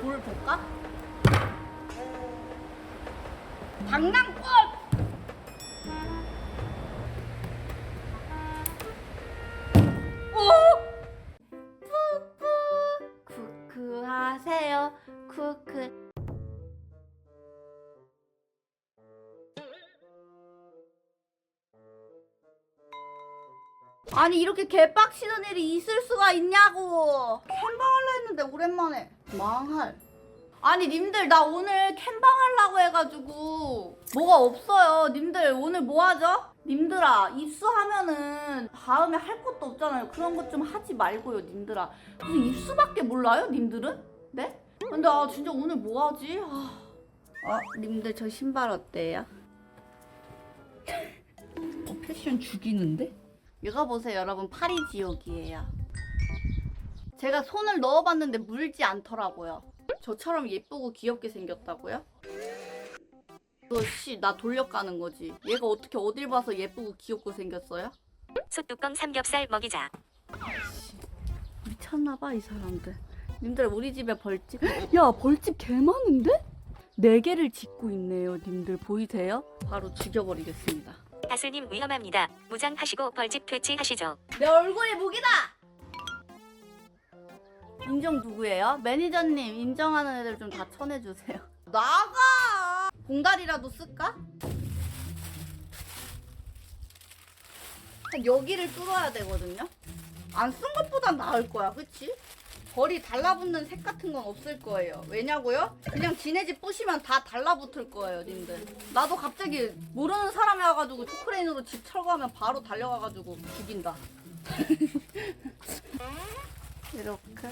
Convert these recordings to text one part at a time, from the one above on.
돌 볼까? 장난꽃! 아니 이렇게 개빡치는 일이 있을 수가 있냐고 캠방 할라 했는데 오랜만에 망할 아니 님들 나 오늘 캠방 하려고 해가지고 뭐가 없어요 님들 오늘 뭐 하죠? 님들아 입수하면은 다음에 할 것도 없잖아요 그런 것 좀 하지 말고요 님들아 무슨 입수밖에 몰라요 님들은? 네? 근데 아 진짜 오늘 뭐 하지? 아, 어 님들 저 신발 어때요? 어, 패션 죽이는데? 이거 보세요 여러분 파리 지옥이에요 제가 손을 넣어봤는데 물지 않더라고요 저처럼 예쁘고 귀엽게 생겼다고요? 이거 씨나 돌려가는 거지 얘가 어떻게 어딜 봐서 예쁘고 귀엽고 생겼어요? 솥뚜껑 삼겹살 먹이자. 미쳤나봐 이 사람들 님들 우리 집에 벌집 야 벌집 개 많은데? 네 개를 짓고 있네요 님들 보이세요? 바로 죽여버리겠습니다 다슬님 위험합니다. 무장하시고 벌집 퇴치하시죠. 내 얼굴이 무기다! 인정 누구예요? 매니저님 인정하는 애들 좀 다 쳐내주세요. 나가! 봉다리라도 쓸까? 한 여기를 뚫어야 되거든요? 안 쓴 것보단 나을 거야, 그치? 벌이 달라붙는 색 같은 건 없을 거예요. 왜냐고요? 그냥 지네 집 부시면 다 달라붙을 거예요, 님들. 나도 갑자기 모르는 사람이 와가지고 초크레인으로 집 철거하면 바로 달려가가지고 죽인다. 이렇게.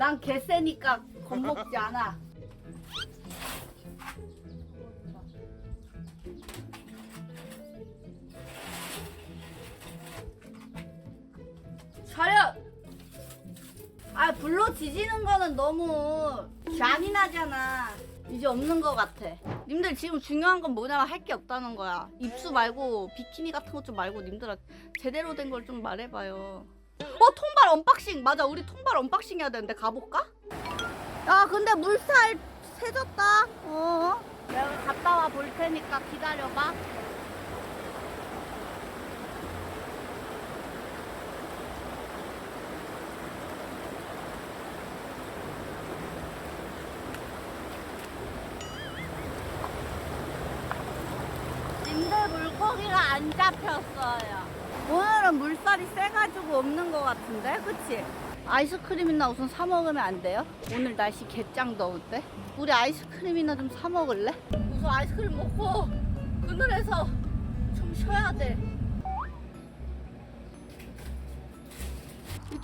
난 개세니까 겁먹지 않아. 차렷! 아, 불로 지지는 거는 너무 잔인하잖아. 이제 없는 거 같아. 님들 지금 중요한 건 뭐냐면 할게 없다는 거야. 입수 말고 비키니 같은 것 좀 말고 님들아 제대로 된 걸 좀 말해봐요. 어 통발 언박싱 맞아 우리 통발 언박싱 해야 되는데 가볼까? 야 근데 물살 세졌다. 어. 내가 갔다 와 볼 테니까 기다려봐. 님들 물고기가 안 잡혔어요. 오늘은 물살이 세가지고 없는 것 같은데, 그치? 아이스크림이나 우선 사 먹으면 안 돼요? 오늘 날씨 개짱 더운데? 우리 아이스크림이나 좀 사 먹을래? 우선 아이스크림 먹고 그늘에서 좀 쉬어야 돼.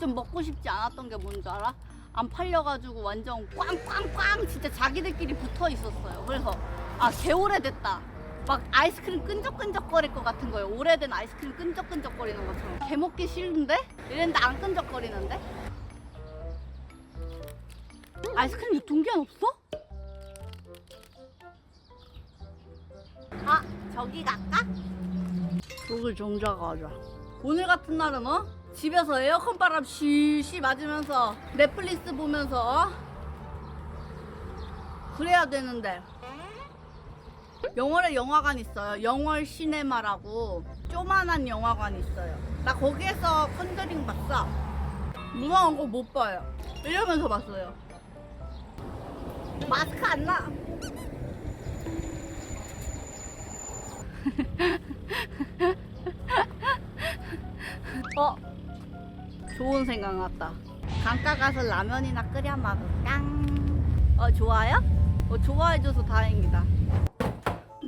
좀 먹고 싶지 않았던 게 뭔지 알아? 안 팔려가지고 완전 꽝꽝꽝 진짜 자기들끼리 붙어 있었어요. 그래서 아 개 오래됐다. 막 아이스크림 끈적끈적거릴 것 같은 거예요. 오래된 아이스크림 끈적끈적거리는 것처럼. 개 먹기 싫은데? 이랬는데 안 끈적거리는데? 아이스크림 유통기한 없어? 아 저기 갈까? 여기 정자가 하자. 오늘 같은 날은 어? 집에서 에어컨 바람 쉬쉬 맞으면서 넷플릭스 보면서 어? 그래야 되는데 영월에 영화관 있어요. 영월 시네마라고 조만한 영화관 있어요. 나 거기에서 컨저링 봤어. 무서운 거 못 봐요. 이러면서 봤어요. 마스크 안 나. 어? 좋은 생각 났다. 강가 가서 라면이나 끓여 먹을까? 어, 좋아요? 어, 좋아해줘서 다행이다.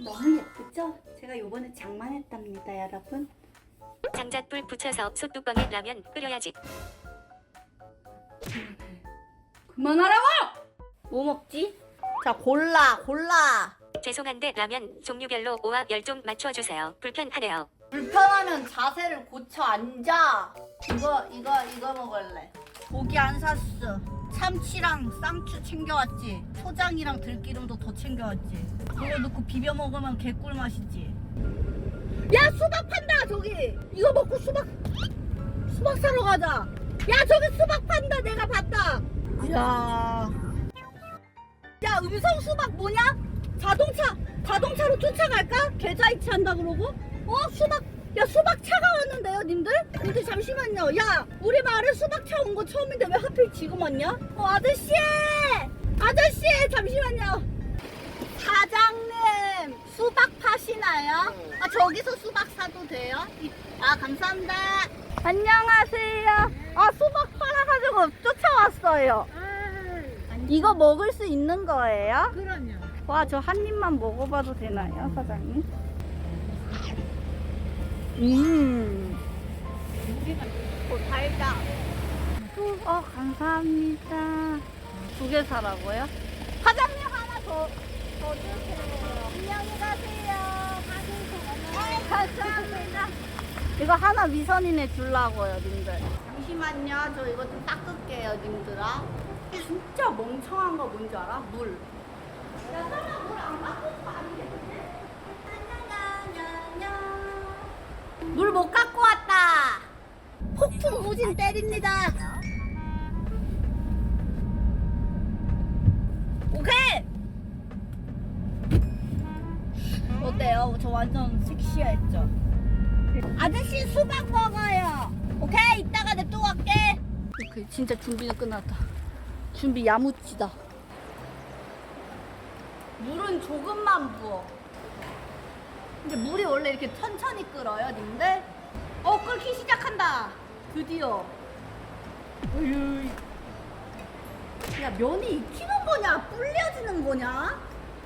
너무 예쁘죠? 제가 요번에 장만했답니다, 여러분. 장작불 붙여서 솥뚜껑에 라면 끓여야지. 그만하라고! 뭐 먹지? 자, 골라, 골라. 죄송한데 라면 종류별로 5와 10좀 맞춰주세요. 불편하네요. 불편하면 자세를 고쳐 앉아. 이거, 이거, 이거 먹을래. 고기 안 샀어. 참치랑 쌍추 챙겨왔지. 초장이랑 들기름도 더 챙겨왔지. 그거 넣고 비벼 먹으면 개꿀 맛이지. 야 수박 판다 저기. 이거 먹고 수박 수박 사러 가자. 야 저기 수박 판다 내가 봤다. 야. 야 음성 수박 뭐냐? 자동차 자동차로 쫓아갈까? 계좌이체 한다 그러고? 어 수박 야 수박 차가 왔는데요 님들? 근데 잠시만요 야 우리 마을에 수박 차 온 거 처음인데 왜 하필 지금 왔냐? 어 아저씨 아저씨 잠시만요 사장님 수박 파시나요? 아 저기서 수박 사도 돼요? 이- 아 감사합니다 안녕하세요 아 수박 팔아가지고 쫓아왔어요 이거 먹을 수 있는 거예요? 그럼요. 와, 저 한 입만 먹어봐도 되나요, 사장님? 음. 오, 달다. 어, 감사합니다. 두 개 사라고요? 사장님 하나 더, 더 주세요. 안녕히 가세요. 네, 감사합니다. 이거 하나 미선이네 주려고요, 님들. 잠시만요. 저 이거 좀 닦을게요, 님들아. 진짜 멍청한 거 뭔지 알아? 물. 야, 설마 물안 온거 아니겠지? 물 못 갖고 왔다. 폭풍 우진 때립니다. 오케이. 어때요? 저 완전 섹시했죠? 아저씨 수박 먹어요. 오케이, 이따가 냅두고 갈게. 오케이, 진짜 준비는 끝났다. 준비 야무지다. 물은 조금만 부어. 근데 물이 원래 이렇게 천천히 끓어요, 님들? 어, 끓기 시작한다. 드디어. 으이. 야, 면이 익히는 거냐? 불려지는 거냐?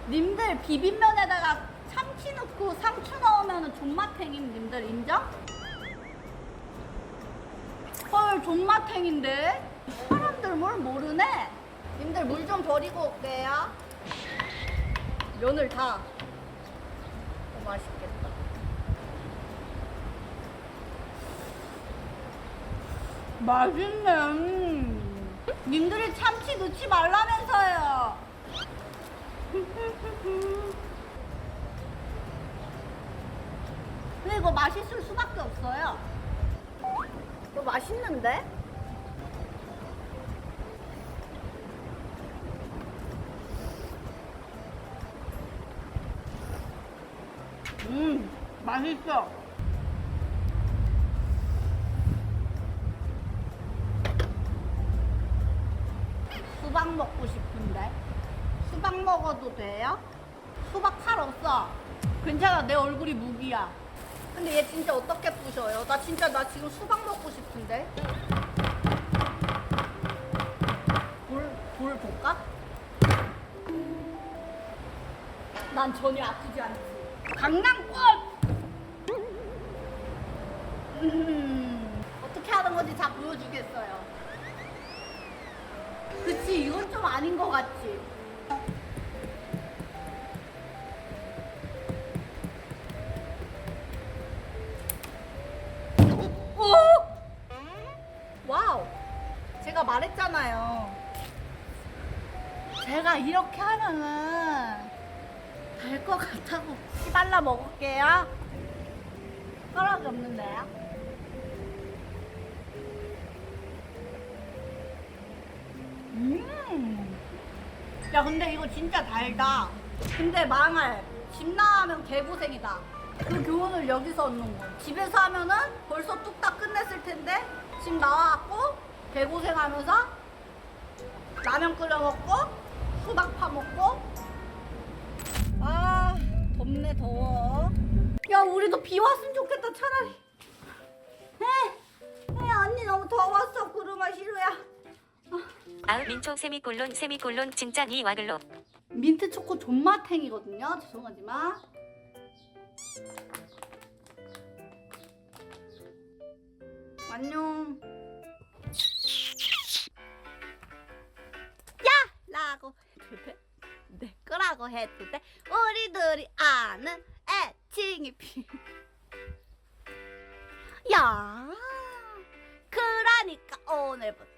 님들 비빔면에다가 참치 넣고 상추 넣으면 존맛탱임 님들 인정? 헐 존맛탱인데? 사람들 뭘 모르네? 님들 물 좀 버리고 올게요 면을 다 어, 맛있겠다 맛있네 음. 님들이 참치 넣지 말라면서요 근데 이거 맛있을 수밖에 없어요 이거 맛있는데? 음 맛있어 수박 먹고 싶은데 수박 먹어도 돼요? 수박 칼 없어 괜찮아 내 얼굴이 무기야 근데 얘 진짜 어떻게 부셔요? 나 진짜 나 지금 수박 먹고 싶은데 불, 불 볼까? 난 전혀 아프지 않지 강낭꽃! 음, 어떻게 하는 건지 다 보여주겠어요. 그치 이건 좀 아닌 것 같지? 말했잖아요. 제가 이렇게 하면은 될 것 같다고 시발라 먹을게요 숟가락이 없는데요 음. 야 근데 이거 진짜 달다. 근데 망할. 집 나가면 개고생이다. 그 교훈을 여기서 얻는 거. 집에서 하면은 벌써 뚝딱 끝냈을 텐데 집 나와갖고 개고생하면서 라면 끓여 먹고 수박 파 먹고 아 덥네 더워. 야 우리도 비 왔으면 좋겠다 차라리. 에, 에 언니 너무 더웠어 구름아 시루야. 아우 민초 세미콜론 세미콜론 진짜 니 와글로. 민트 초코 존맛탱이거든요. 죄송하지만. 안녕. 라고 해도 돼? 우리들이 아는 애칭이 피. 야! 그러니까 오늘부터